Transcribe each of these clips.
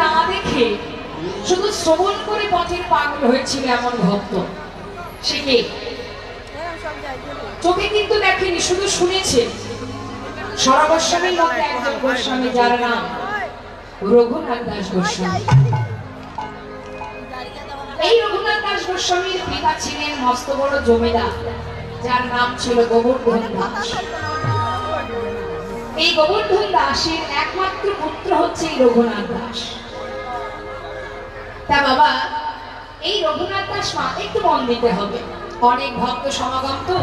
না দেখে শুধু শ্রবণ করে পথের পাগল হয়েছিল এমন ভক্ত। সে কে? চোখে কিন্তু দেখেনি, শুধু শুনেছে। সরগোস্বামীর মধ্যে একজন গোস্বামী, যার নাম রঘুনাথ দাস গোস্বামী। এই রঘুনাথ দাস গোস্বামীর পিতা ছিলেন মস্ত বড় জমিদার, যার নাম ছিল গোবর্ধন দাস। এই গোবর্ধন দাসের একমাত্র পুত্র হচ্ছে এই রঘুনাথ দাস। তা বাবা, এই রঘুনাথ দাস একটু মন দিতে হবে। অনেক ভক্ত সমাগম তো।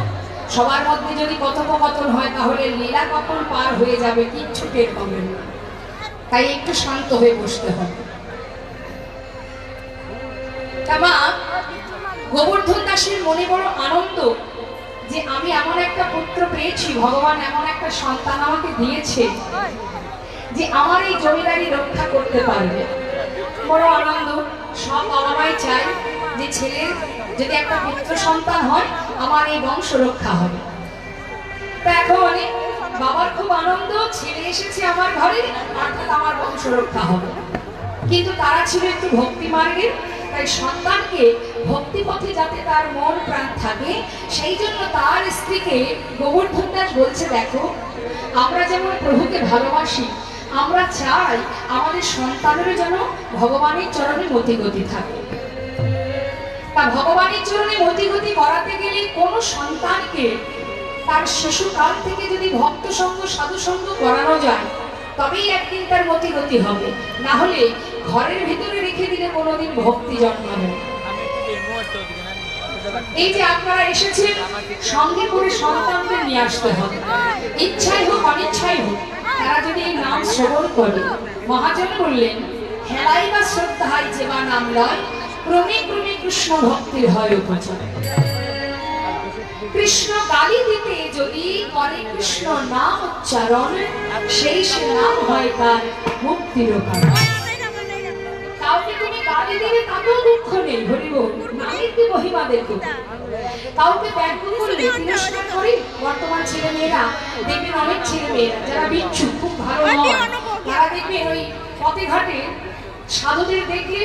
সবার মধ্যে যদি কথোপকথন হয়, তাহলে লীলা কখন পার হয়ে যাবে কিচ্ছু টের পাবেন না। তাই একটু শান্ত হয়ে বসতে হবে। গোবর্ধন দাসের মনে বড় আনন্দ যে আমি এমন একটা পুত্র পেয়েছি, ভগবান এমন একটা সন্তান আমাকে দিয়েছে, যে আমার এই জমিদারি রক্ষা করতে পারবে। বড় আনন্দ। সব বাবা চায় যে ছেলের যদি একটা পুত্র সন্তান হয়, আমার এই বংশ রক্ষা হবে এখন বাবার খুব আনন্দ, ছেলে এসেছে আমার ঘরে, অর্থাৎ আমার বংশ রক্ষা হবে। কিন্তু তারা ছিল একটু ভক্তি মার্গের তাই সন্তানকে ভক্তি পথে যাতে তার মন প্রাণ থাকে, সেই জন্য তার স্ত্রীকে গোবর্ধন দাস বলছে, দেখো, আমরা যেমন প্রভুকে ভালোবাসি আমরা চাই আমাদের সন্তানের যেন ভগবানের চরণে মতিগতি থাকে তা ভগবানের চরণে মতিগতি করাতে গেলে কোন সন্তানকে তার শিশুকাল থেকে যদি ভক্ত সঙ্গ সাধু সঙ্গ করানো যায়, তবেই একদিন তার মতিগতি হবে না হলে ঘরের ভিতরে রেখে দিলে কোনোদিন ভক্তি জন্মাবে। এই যে আপনারা এসেছেন, সঙ্গে করে সন্তানদের নিয়ে আসতে হবে। ইচ্ছাই হোক, অনিচ্ছাই হোক, তারা যদি এই নাম শ্রবণ করে, মহাজন বললেন, হেলাই বা শ্রদ্ধায় যে বা নাম লয়, ক্রমে ক্রমে কৃষ্ণ ভক্তির হয় উপচার কৃষ্ণ গালি দিতে যদি করে কৃষ্ণ নাম উচ্চারণ, সেই সে নাম হয় তার মুক্তির কারণ কাউকে দিলে তাতেও দুঃখ নেই হরিব নামের কি মহিমা দেখো? কাউকে ব্যঙ্গ করলে তিরস্কার করে বর্তমান ছেলে মেয়েরা দেখবেন অনেক ছেলে মেয়েরা যারা বিচ্ছু খুব ভালো নয় তারা দেখবেন ওই পথে ঘাটে সাধুদের দেখলে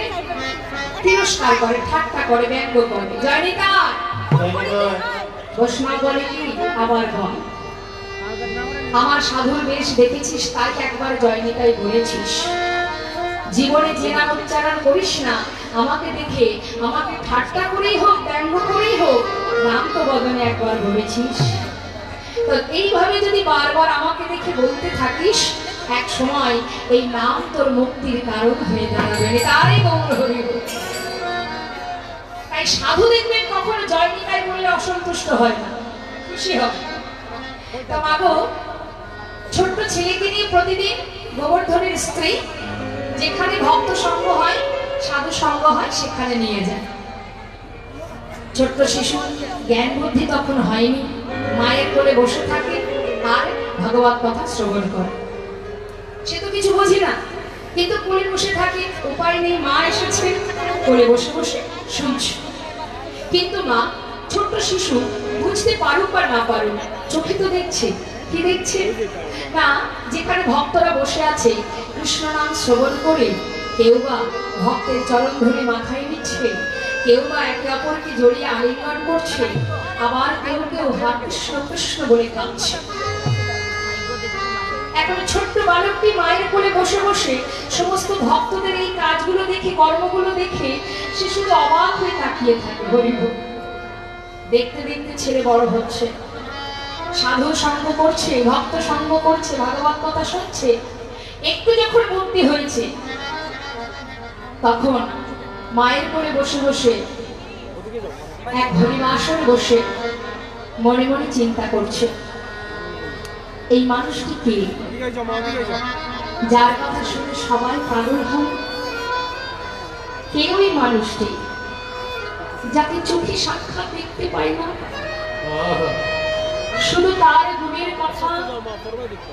তিরস্কার করে ঠাট্টা করে ব্যঙ্গ করে। জয়নিতা ঘোষণা বলে কি? আবার বল। আমার সাধুর বেশ দেখেছিস তাই একবার জয়নিতাই বলেছিস। জীবনে যে নাম উচ্চারণ করিস না, আমাকে দেখে, আমাকে ঠাট্টা করেই হোক, ব্যঙ্গ করেই হোক, নাম তো বদনে একবার বলেছিস তো এইভাবে যদি বারবার আমাকে দেখে বলতে থাকিস, এক সময় এই নাম তোর মুক্তির কারণ হয়ে দাঁড়াবে তারই গৌর হরি তাই সাধু দেখবেন কখনো জয় নিতাই বললে অসন্তুষ্ট হয় না, খুশি হবে। তো মাগো, ছোট্ট ছেলেকে নিয়ে প্রতিদিন গোবর্ধনের স্ত্রী যেখানে ভক্ত সঙ্গ হয়, সাধু সঙ্গ হয়, সেখানে নিয়ে যায়। ছোট্ট শিশু, জ্ঞান বুদ্ধি তখন হয়নি। মায়ের কোলে বসে থাকে আর ভগবত কথা শ্রবণ করে। সে তো কিছু বোঝে না, কিন্তু কোলে বসে থাকে, উপায় নেই, মা এসেছে, কোলে বসে বসে শুনছে। কিন্তু মা, ছোট্ট শিশু, বুঝতে পারুক বা না পারুক, চোখে তো দেখছে। কি দেখছে? না যেখানে ভক্তরা বসে আছে কৃষ্ণ নাম শ্রবণ করে কেউ বা ভক্তের চরণ ধরে মাথায় নিচ্ছে, কেউ বা একে অপরকে জড়িয়ে আলিঙ্গন করছে, আবার কেউ কেউ হা কৃষ্ণ কৃষ্ণ বলে কাঁদছে। এখন ছোট্ট বালকটি মায়ের কোলে বসে বসে সমস্ত ভক্তদের এই কাজগুলো দেখে, কর্মগুলো দেখে সে শুধু অবাক হয়ে তাকিয়ে থাকে হরিব দেখতে দেখতে ছেলে বড় হচ্ছে। সাধু সঙ্গ করছে, ভক্ত সঙ্গ করছে, ভাগবত কথা শুনছে। একটু যখন বুদ্ধি হয়েছে, তখন মায়ের কোলে বসে বসে এক হরিবাসন বসে মনে মনে চিন্তা করছে। এই মানুষটি কে? যার কথা শুনে সবাই পাগল হয় কে ওই মানুষটি যাকে চোখে সাক্ষাৎ দেখতে পায় না? শুধু তার গুণের কথা,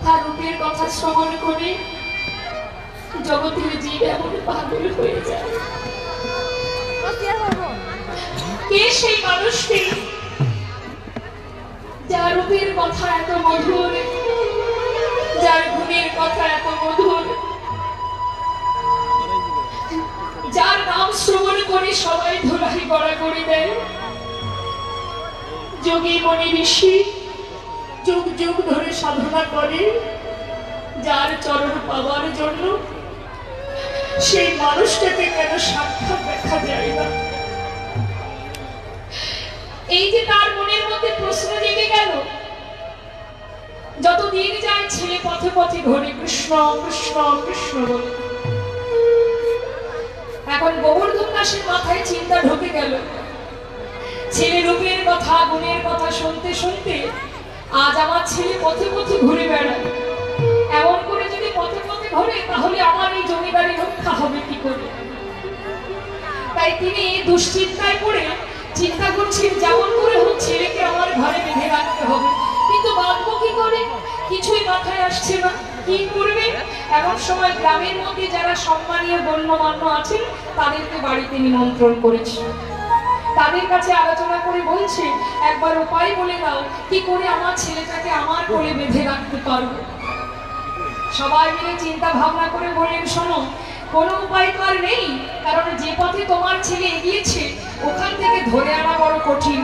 তার রূপের কথা শ্রবণ করে জগতের জীব এমন পাগল হয়ে যায়। কে সেই মানুষটি যার রূপের কথা এত মধুর, যার গুণের কথা এত মধুর? যার নাম শ্রবণ করে সবাই ধুলাই গড়া করে দেয়। যোগী মনি ঋষি যুগ ধরে সাধনা করে, যার চরণ পাওয়ার জন্য সেই মানুষটাকে কেন সাক্ষাৎ দেখা যায় না? এই যে তার মনের মধ্যে প্রশ্ন জেগে গেল যত দিন যায় ছেলে পথে পথে ঘরে, কৃষ্ণ কৃষ্ণ কৃষ্ণ বলে। এখন গোবর্ধন দাসের মাথায় চিন্তা ঢুকে গেল। ছেলে রূপের কথা, গুণের কথা শুনতে শুনতে আজ আমার ছেলে পথে পথে ঘুরে বেড়ায়। এমন করে যদি পথে পথে ঘুরে, তাহলে আমার এই জমিদারি রক্ষা হবে কি করে? তাই তিনি দুশ্চিন্তায় পড়ে চিন্তা করছেন, যেমন করে হোক ছেলেকে আমার ঘরে বেঁধে রাখতে হবে। কিন্তু বাঁধবো কি করে? কিছুই মাথায় আসছে না। কি করবে? এমন সময় গ্রামের মধ্যে যারা সম্মানীয় গণ্যমান্য আছেন, তাদেরকে বাড়িতে নিমন্ত্রণ করেছে। তাদের কাছে আলোচনা করে বলছে, একবার উপায় বলে দাও কি করে আমার ছেলেটাকে আমার কোলে বেঁধে রাখতে পারব? সবাই মিলে চিন্তা ভাবনা করে বললেন, শোনো, কোনো উপায় তো আর নেই, কারণ যে পথে তোমার ছেলে এগিয়েছে, ওখান থেকে ধরে আনা বড় কঠিন।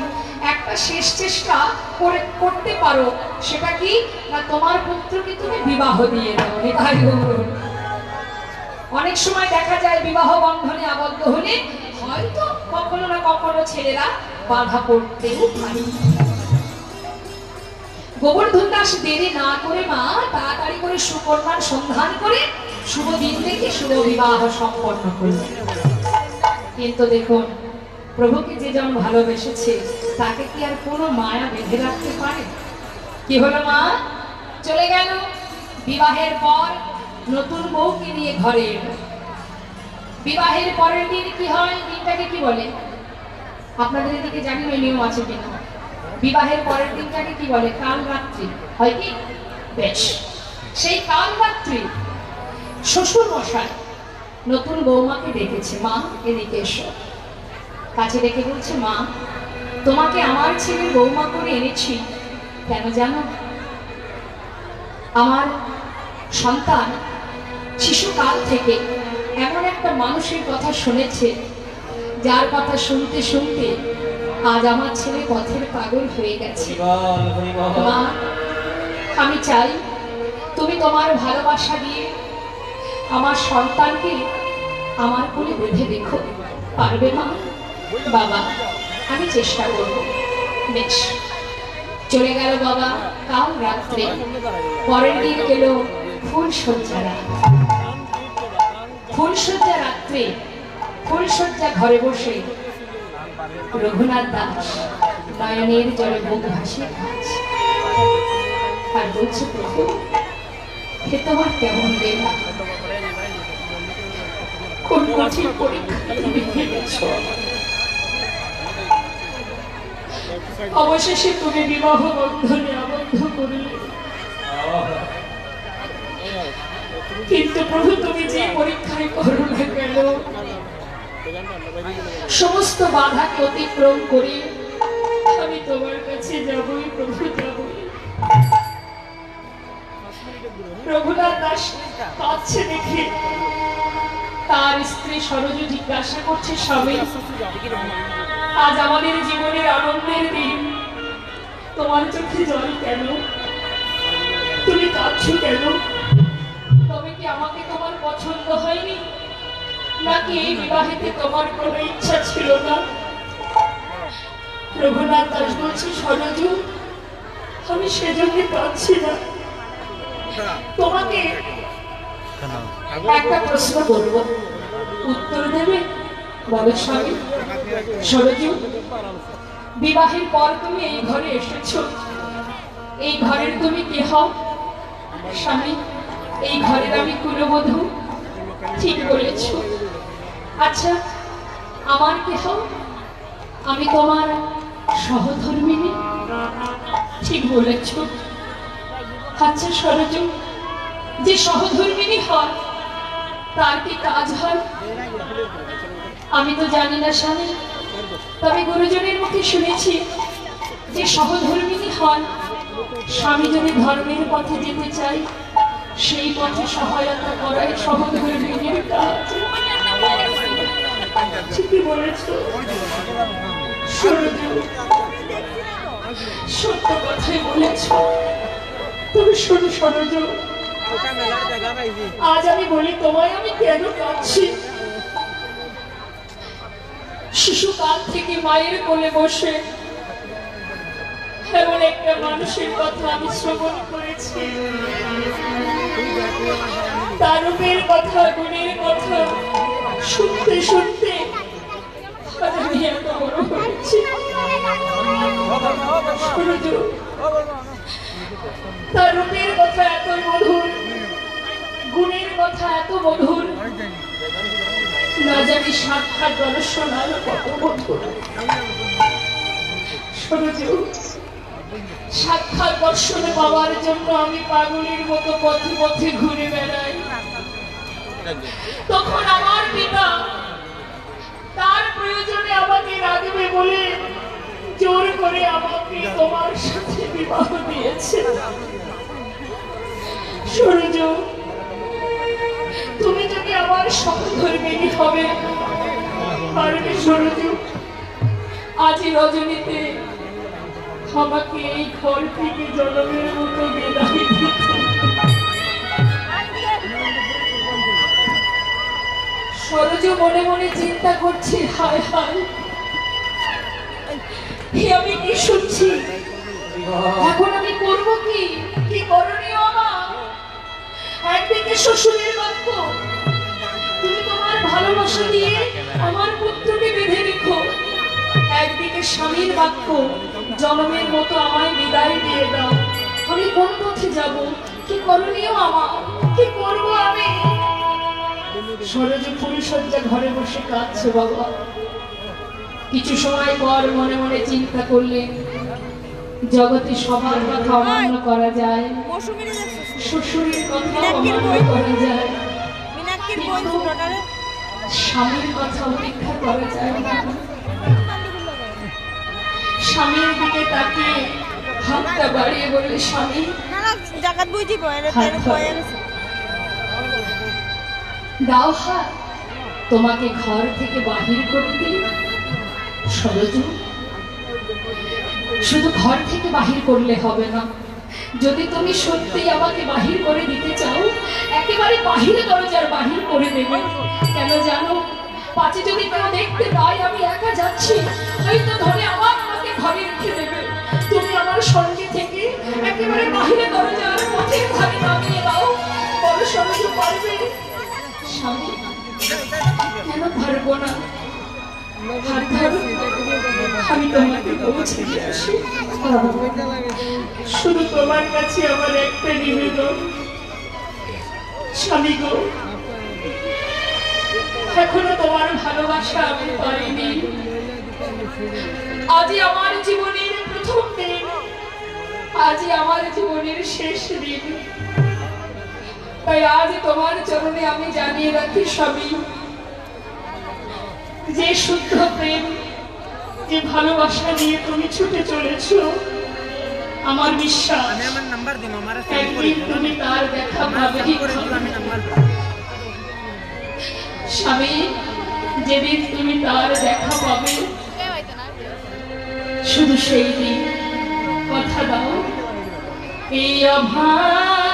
একটা শেষ চেষ্টা করে করতে পারো, সেটা কি? না, তোমার পুত্রকে তুমি বিবাহ দিয়ে দাও। অনেক সময় দেখা যায় বিবাহ বন্ধনে আবদ্ধ হলে হয়তো কখনো না কখনো ছেলেরা বাধা পড়তেও পারে। গোবর্ধন দাস দেরি না করে মা তাড়াতাড়ি করে সুকন্যার সন্ধান করে শুভ দিন দেখে শুভ বিবাহ সম্পন্ন করলেন। কিন্তু দেখুন, প্রভুকে যে যেমন ভালোবেসেছে, তাকে কি আর কোনো মায়া বেঁধে রাখতে পারে? কি হলো মা? চলে গেল। বিবাহের পর নতুন বউকে নিয়ে ঘরে এলো। বিবাহের পরের দিন কি হয়? দিনটাকে কি বলে? আপনাদের এদিকে জানি না নিয়ম আছে কিনা। বিবাহের পরের দিনটাকে কি বলে? কাল রাত্রি। হয় কি? বেশ। সেই কাল রাত্রি শ্বশুর মশাই নতুন বৌমাকে ডেকেছে। মা, এদিকে এসো। কাছে ডেকে বলছে, মা, তোমাকে আমার ছেলে বৌমা করে এনেছি। কেন জানো? আমার সন্তান শিশুকাল থেকে এমন একটা মানুষের কথা শুনেছে যার কথা শুনতে শুনতে আজ আমার ছেলে পথের পাগল হয়ে গেছে। মা আমি চাই তুমি তোমার ভালোবাসা দিয়ে আমার সন্তানকে আমার কোলে বেঁধে দেখো পারবে মা? বাবা আমি চেষ্টা করব। বেশ। চলে গেল বাবা কাল রাত্রে। পরের দিন গেল ফুল সজ্জা রাত ফুল সজ্জা রাত্রে ফুল সজ্জা ঘরে বসে রঘুনাথ দাস নয়নের জলে বুক খাচ্ছে। আর বলছে, প্রভু হে তোমার কেমন বেলা কোন কঠিন পরীক্ষা তুমি অবশেষে তুমি বিবাহ বন্ধনে আবদ্ধ করলে। কিন্তু প্রভু, তুমি যে পরীক্ষায় করো কেন সমস্ত বাধাকে অতিক্রম করে আমি তোমার কাছে যাবই, প্রভু যাবই। দাস দেখে। তার স্ত্রী সরজ জিজ্ঞাসা করছে, স্বামী, আজ আমাদের জীবনের আনন্দের দিন। তোমার চোখে জল কেন? তুমি কাঁদছো কেন? আমাকে তোমার পছন্দ হয়নি? নাকি এই বিবাহেতে তোমার কোনো ইচ্ছা ছিল না? রঘুনাথ দাস বলছে, সরজু, আমি কাঁদছি না। তোমাকে একটা প্রশ্ন করব। উত্তর দেবে? বলো স্বামী। সরজু, বিবাহের পর তুমি এই ঘরে এসেছ। এই ঘরের তুমি কে হও? স্বামী এই ঘরের আমি কুলবধূ। ঠিক বলেছ। আচ্ছা আমার কে হও আমি তোমার সহধর্মিনী। ঠিক বলেছ। আচ্ছা সরজ, যে সহধর্মিনী হয়, তার কি কাজ হয়? আমি তো জানি না, স্বামী। তবে গুরুজনের মুখে শুনেছি যে সহধর্মিনী হন স্বামী যদি ধর্মের পথে যেতে চাই সেই পথে সহায়তা করাই সহধর্মিনীর কাজ সরজু সত্য কথাই বলেছ। তুমি শুধু সরজু আজ আমি বলি তোমায় আমি কেন কাঁদছি? শিশুকাল থেকে মায়ের কোলে বসে এমন একটা মানুষের কথা আমি শ্রবণ করেছি। তার কথা গুণের কথা শুনতে শুনতে। আমি কথা এত মধুর গুণের কথা এত মধুর। না জানি সাক্ষাৎ দর্শন আরও কত মধুর। সূর্য, সাক্ষাৎ দর্শনে পাওয়ার জন্য আমি পাগলের মতো পথে পথে ঘুরে বেড়াই। তখন আমার পিতা তার প্রয়োজনে আমাকে রাখবে বলে জোর করে আমাকে তোমার সাথে বিবাহ দিয়েছে। সূর্য, তুমি যদি আমার সহধর্মিনী হবে, পারবে সূর্য। আজ রজনীতে আমাকে এই ঘর থেকে জনমের মতো বিদায় সরজ মনে মনে চিন্তা করছি, হায় হায়। আমি কি শুনছি? এখন আমি করব কি? কি করণীয় আমার? একদিকে শ্বশুরের বাক্য তুমি তোমার ভালোবাসা দিয়ে আমার পুত্রকে বেঁধে রেখো। একদিকে স্বামীর বাক্য। জনমের মতো আমায় বিদায় দিয়ে দাও। আমি কোন পথে যাব? কি করণীয় আমার? কি করব আমি? সরজে পরিসজ্জা ঘরে বসে কাঁদছে বাবা। কিছু সময় পর মনে মনে চিন্তা করলেন জগতে সবার কথা অমান্য করা যায়। শ্বশুরের কথা অমান্য করা যায়। স্বামীর কথা উপেক্ষা করা যায় না। স্বামীর দিকে তাকিয়ে হাতটা বাড়িয়ে বললে স্বামী জাগাত বুঝি দাও হাত তোমাকে ঘর থেকে বাহির করে দিই। সরজু শুধু ঘর থেকে বাহির করলে হবে না। যদি তুমি সত্যি আমাকে বাহির করে দিতে চাও একেবারে বাহিরে দরজার বাহির করে দেবে। কেন জানো পাছে যদি কেউ দেখতে পাই আমি একা যাচ্ছি হয়তো ধরে আমাকে ঘরে রেখে দেবে তুমি আমার সঙ্গে থেকে একেবারে বাহিরে দরজার পথের ধারে নামিয়ে দাও বড় সরজ পারবে? কেন পারব না? আমি তোমাকে পৌঁছে আসি। শুধু তোমার কাছে আমার একটা নিবেদন। স্বামী গো, এখনও তোমার ভালোবাসা আমি পারিনি আজই আমার জীবনের প্রথম দিন। আজই আমার জীবনের শেষ দিন। তাই আজ তোমার চরণে আমি জানিয়ে রাখি স্বামী যে শুদ্ধ প্রেম যে ভালোবাসা নিয়ে তুমি ছুটে চলেছ আমার বিশ্বাস তুমি তার দেখা পাবে স্বামী যেদিন তুমি তার দেখা পাবে শুধু সেই কথা দাও। এই অভাগিনী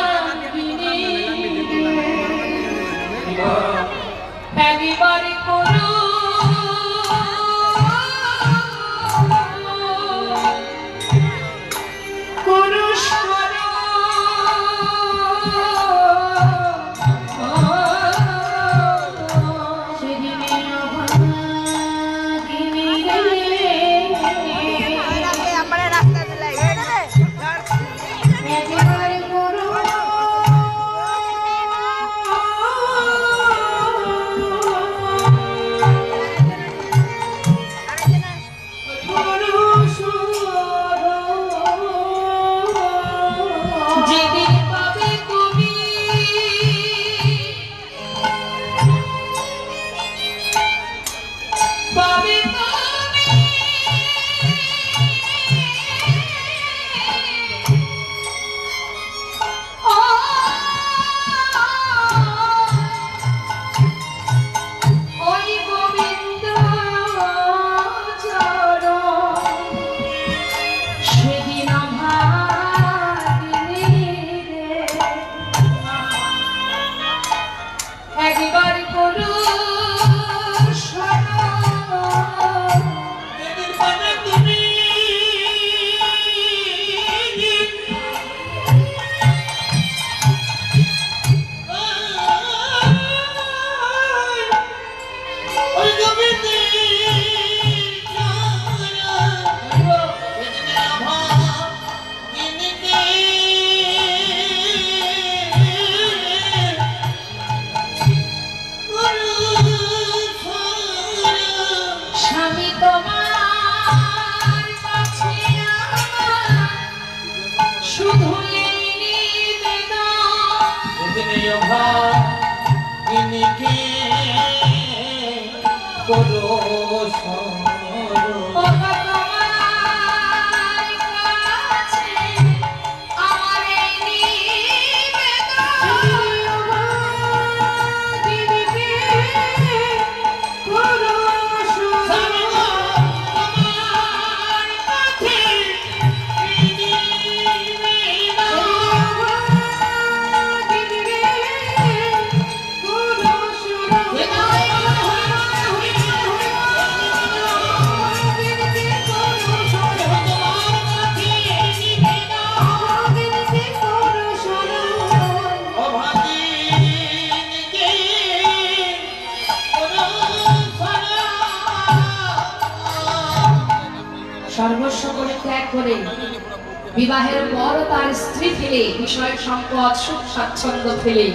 বিবাহের পর তার স্ত্রী ফেলে বিষয় সম্পদ, সুখ স্বাচ্ছন্দ্য ফেলে।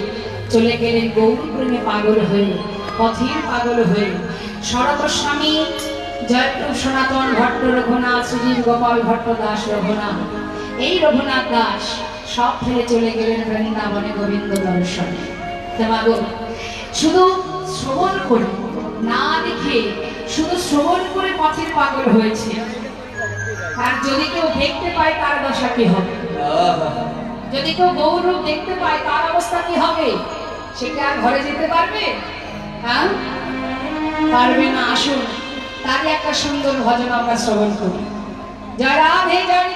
চলে গেলেন গৌরী প্রেমে পাগল হয়ে, পথের পাগল হয়ে। শরৎ স্বামী, জয়প্রভ সনাতন ভট্ট রঘুনাথ, সুধীর গোপাল ভট্ট দাস, রঘুনাথ। এই রঘুনাথ দাস সব ফেলে চলে গেলেন বৃন্দাবনে গোবিন্দ দর্শনে। দেবাগো শুধু শ্রবণ করে না দেখে, শুধু শ্রবণ করে পথের পাগল হয়েছে। আর যদি কেউ দেখতে পায় তার দশা কি হবে? যদি কেউ গৌরব দেখতে পায় তার অবস্থা কি হবে? সে কি আর ঘরে যেতে পারবে? হ্যাঁ? পারবে না, আসুন। তারই একটা সুন্দর ভজন আমরা শ্রবণ করি। জয় রাধে, জয়।